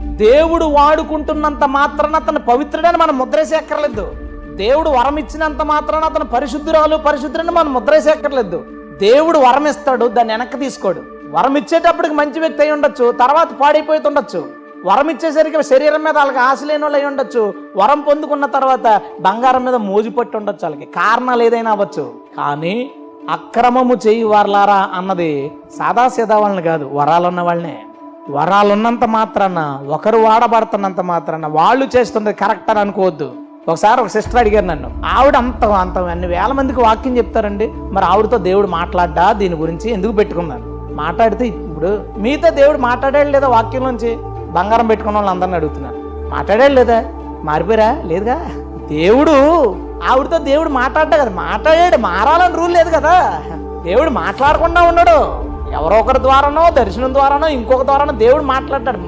దేవుడు వాడుకుంటున్నంత మాత్రాన అతను పవిత్రుడని మనం ముద్రేసి దేవుడు వరం ఇచ్చినంత మాత్రాన అతను పరిశుద్ధురాలు పరిశుద్ధుడని మనం ముద్రేసి దేవుడు వరం ఇస్తాడు దాన్ని వెనక్కి తీసుకోడు. వరం ఇచ్చేటప్పటికి మంచి వ్యక్తి అయి ఉండొచ్చు తర్వాత పాడైపోయి ఉండొచ్చు. వరం ఇచ్చేసరికి శరీరం మీద వాళ్ళకి ఆశ లేని వాళ్ళు అయి ఉండొచ్చు. వరం పొందుకున్న తర్వాత బంగారం మీద మోజు పట్టి ఉండొచ్చు వాళ్ళకి. కారణాలు ఏదైనా అవ్వచ్చు. కానీ అక్రమము చేయి వారలారా అన్నది సాదాసీదా వాళ్ళని కాదు వరాలున్న వాళ్ళనే. వరాలున్నంత మాత్రాన ఒకరు వాడబడుతున్నంత మాత్రాన వాళ్ళు చేస్తుంది కరెక్ట్ అని అనుకోవద్దు. ఒకసారి ఒక సిస్టర్ అడిగారు నన్ను ఆవిడ అంత అంత అన్ని వేల మందికి వాక్యం చెప్తారండి. మరి ఆవిడతో దేవుడు మాట్లాడ్డా? దీని గురించి ఎందుకు పెట్టుకున్నాను? మాట్లాడితే ఇప్పుడు మీతో దేవుడు మాట్లాడాడు లేదా వాక్యం నుంచి బంగారం పెట్టుకున్న వాళ్ళు అందరిని అడుగుతున్నాను మాట్లాడాడు లేదా? మారిపోయారా? లేదుగా? దేవుడు ఆవిడతో దేవుడు మాట్లాడ్డా కదా మాట్లాడాడు. మారాలని రూల్ లేదు కదా. దేవుడు మాట్లాడకుండా ఉన్నాడు ఎవరో ఒకరి ద్వారానో దర్శనం ద్వారానో ఇంకొక ద్వారానో దేవుడు మాట్లాడ్డాడు